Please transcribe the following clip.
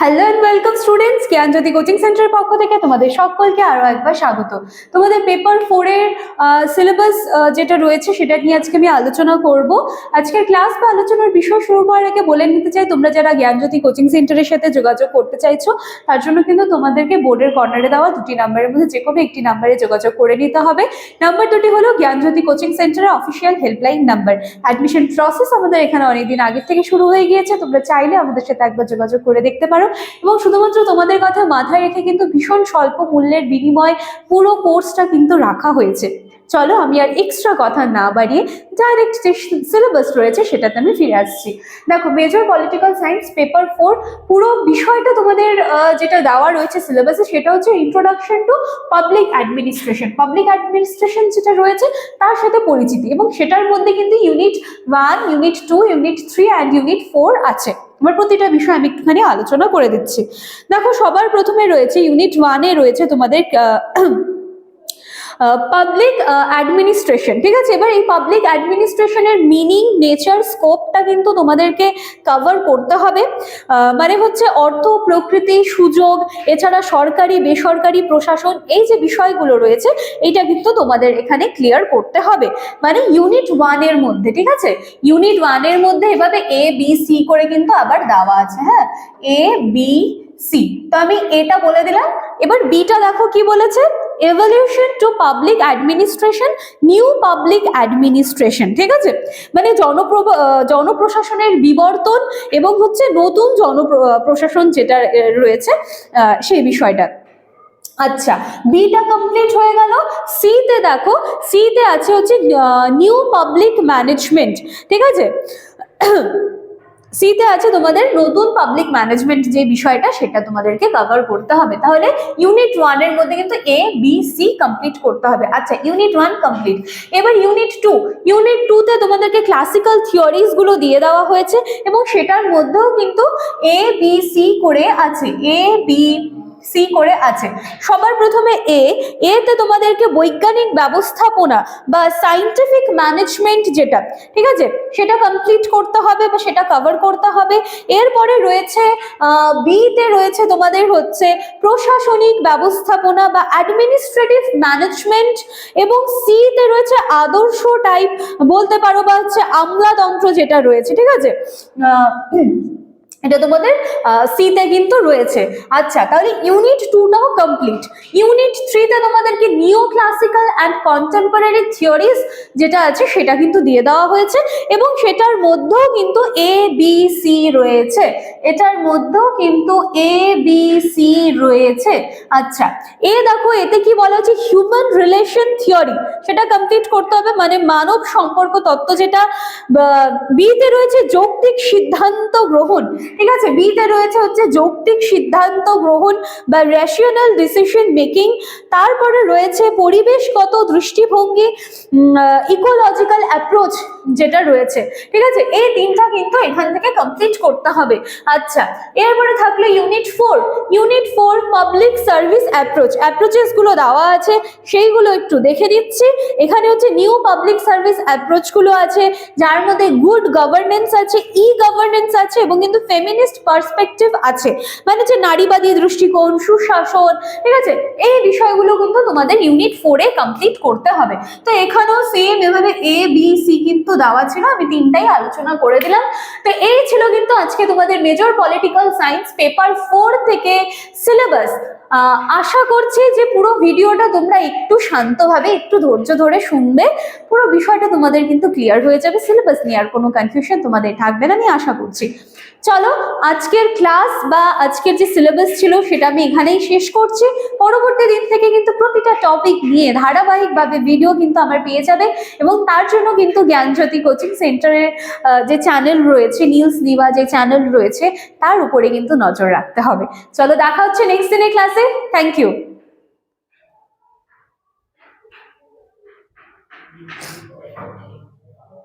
Hello and welcome students Gyanjyoti coaching সেন্টারের পক্ষ থেকে তোমাদের সকলকে আরও একবার স্বাগত। তোমাদের পেপার ফোরের সিলেবাস যেটা রয়েছে সেটা নিয়ে আজকে আমি আলোচনা করব। আজকের ক্লাস বা আলোচনার বিষয় শুরু করার আগে বলে নিতে চাই, তোমরা যারা জ্ঞানজ্যোতি কোচিং সেন্টারের সাথে যোগাযোগ করতে চাইছো, তার জন্য কিন্তু তোমাদেরকে বোর্ডের কর্নারে দেওয়া দুটি নাম্বারের মধ্যে যে কোনো একটি নাম্বারে যোগাযোগ করে নিতে হবে। নাম্বার দুটি হলো জ্ঞানজ্যোতি কোচিং সেন্টারের official helpline number admission process আমাদের এখানে অনেকদিন আগের থেকে শুরু হয়ে গিয়েছে, তোমরা চাইলে আমাদের সাথে একবার যোগাযোগ করে দেখতে পারো। এবং শুধুমাত্র তোমাদের কথা মাথায় রেখে কিন্তু ভীষণ স্বল্প মূল্যের বিনিময় পুরো কোর্সটা কিন্তু রাখা হয়েছে। চলো আমি আর এক্সট্রা কথা না বাড়িয়ে ডাইরেক্ট যে সিলেবাস রয়েছে সেটাতে আমি ফিরে আসছি। দেখো major political science paper four পুরো বিষয়টা তোমাদের যেটা দেওয়া রয়েছে সিলেবাসে সেটা হচ্ছে introduction to public administration public administration যেটা রয়েছে তার সাথে পরিচিতি এবং সেটার মধ্যে কিন্তু unit one unit two unit three and unit four আছে। আমার প্রতিটা বিষয় আমি একটুখানি আলোচনা করে দিচ্ছি। দেখো, সবার প্রথমে রয়েছে ইউনিট ওয়ানে রয়েছে তোমাদের পাবলিক অ্যাডমিনিস্ট্রেশন ঠিক আছে? এবার এই পাবলিক অ্যাডমিনিস্ট্রেশনের মিনিং নেচার স্কোপটা কিন্তু তোমাদেরকে কভার করতে হবে। মানে হচ্ছে অর্থ, প্রকৃতি, সুযোগ, এছাড়া সরকারি, বেসরকারি, প্রশাসন, এই যে বিষয়গুলো রয়েছে, এইটা কিন্তু তোমাদের এখানে ক্লিয়ার করতে হবে। মানে ইউনিট ওয়ানের মধ্যে, ঠিক আছে? ইউনিট ওয়ানের মধ্যে এভাবে এ বি সি করে কিন্তু আবার দেওয়া আছে হ্যাঁ? এ বি সি তো আমি এটা বলে দিলাম। এবার বিটা দেখো কি বলেছে? Evolution to public administration new public administration ঠিক আছে? মানে জনপ্রব জনপ্রশাসনের বিবর্তন এবং হচ্ছে নতুন জনপ্রশাসন যেটা রয়েছে সেই বিষয়টা। আচ্ছা বিটা কমপ্লিট হয়ে গেল। সিতে দেখো সিতে আছে হচ্ছে নিউ পাবলিক ম্যানেজমেন্ট ঠিক আছে? সিতে আছে তোমাদের নতুন পাবলিক ম্যানেজমেন্ট যে বিষয়টা, সেটা তোমাদেরকে কভার করতে হবে। তাহলে ইউনিট ওয়ানের মধ্যে কিন্তু এ বি সি কমপ্লিট করতে হবে। আচ্ছা ইউনিট ওয়ান কমপ্লিট এবার ইউনিট টু ইউনিট টুতে তোমাদেরকে ক্লাসিক্যাল থিওরিজগুলো দিয়ে দেওয়া হয়েছে এবং সেটার মধ্যেও কিন্তু এ বি সি করে আছে। এ বি সি করে আছে। সবার প্রথমে এ এতে তোমাদেরকে বৈজ্ঞানিক ব্যবস্থাপনা বা সাইন্টিফিক ম্যানেজমেন্ট যেটা, ঠিক আছে? সেটা কমপ্লিট করতে হবে বা সেটা কভার করতে হবে। এরপরে রয়েছে বিতে রয়েছে তোমাদের হচ্ছে প্রশাসনিক ব্যবস্থাপনা বা অ্যাডমিনিস্ট্রেটিভ ম্যানেজমেন্ট এবং সিতে রয়েছে আদর্শ টাইপ বলতে পারো বা হচ্ছে আমলাতন্ত্র যেটা রয়েছে, ঠিক আছে? এটা তোমাদের সিতে কিন্তু রয়েছে। আচ্ছা তাহলে ইউনিট টুটাও কমপ্লিট ইউনিট থ্রিতে তোমাদেরকে নিও ক্লাসিক্যাল অ্যান্ড কন্টেম্পোরারি থিওরিজ যেটা আছে, সেটা কিন্তু দিয়ে দেওয়া হয়েছে এবং সেটার মধ্যেও কিন্তু এ বি সি রয়েছে। এটার মধ্যেও কিন্তু এ বি সি রয়েছে। আচ্ছা এ দেখো, এতে কি বলা হচ্ছে? হিউম্যান রিলেশন থিওরি সেটা কমপ্লিট করতে হবে মানে মানব সম্পর্ক তত্ত্ব যেটা বিতে রয়েছে যৌক্তিক সিদ্ধান্ত গ্রহণ। ঠিক আছে? বিতে রয়েছে হচ্ছে যৌক্তিক সিদ্ধান্ত গ্রহণ বা রেশনাল ডিসিশন মেকিং তারপরে রয়েছে পরিবেশগত দৃষ্টিভঙ্গি ইকোলজিক্যাল অ্যাপ্রোচ যেটা রয়েছে। ঠিক আছে? এই তিনটা কিন্তু এখান থেকে কমপ্লিট করতে হবে। আচ্ছা এরপরে থাকল unit four unit four public service approach অ্যাপ্রোচেসগুলো দেওয়া আছে, সেইগুলো একটু দেখে দিচ্ছি এখানে হচ্ছে নিউ পাবলিক সার্ভিস অ্যাপ্রোচগুলো আছে, যার মধ্যে গুড গভর্নেন্স আছে ই গভর্নেন্স আছে, এবং কিন্তু ফেমিনিস্ট পার্সপেক্টিভ আছে। মানে যে নারীবাদী দৃষ্টিকোণ, সুশাসন, ঠিক আছে? এই বিষয়গুলো কিন্তু তোমাদের ইউনিট ফোরে কমপ্লিট করতে হবে। তো এখানেও সেম এভাবে এ বি সি কিন্তু দেওয়া ছিল, আমি তিনটাই আলোচনা করে দিলাম। তো এই ছিল কিন্তু আজকে তোমাদের major political science paper four থেকে সিলেবাস আশা করছি যে পুরো ভিডিওটা তোমরা একটু শান্তভাবে, একটু ধৈর্য ধরে শুনবে। পুরো বিষয়টা তোমাদের কিন্তু ক্লিয়ার হয়ে যাবে। সিলেবাস নিয়ে আর কোনো কনফিউশন তোমাদের থাকবে না, আমি আশা করছি। চলো, আজকের ক্লাস বা আজকের যে সিলেবাস ছিল সেটা আমি এখানেই শেষ করছি। পরবর্তী দিন থেকে কিন্তু প্রতিটা টপিক নিয়ে ধারাবাহিকভাবে ভিডিও কিন্তু আমার পেয়ে যাবে এবং তার জন্য কিন্তু জ্ঞানজ্যোতি কোচিং সেন্টারের যে চ্যানেল রয়েছে নিউজ নিবা যে চ্যানেল রয়েছে, তার উপরে কিন্তু নজর রাখতে হবে। চলো, দেখা হচ্ছে নেক্সট দিনের ক্লাসে থ্যাংক ইউ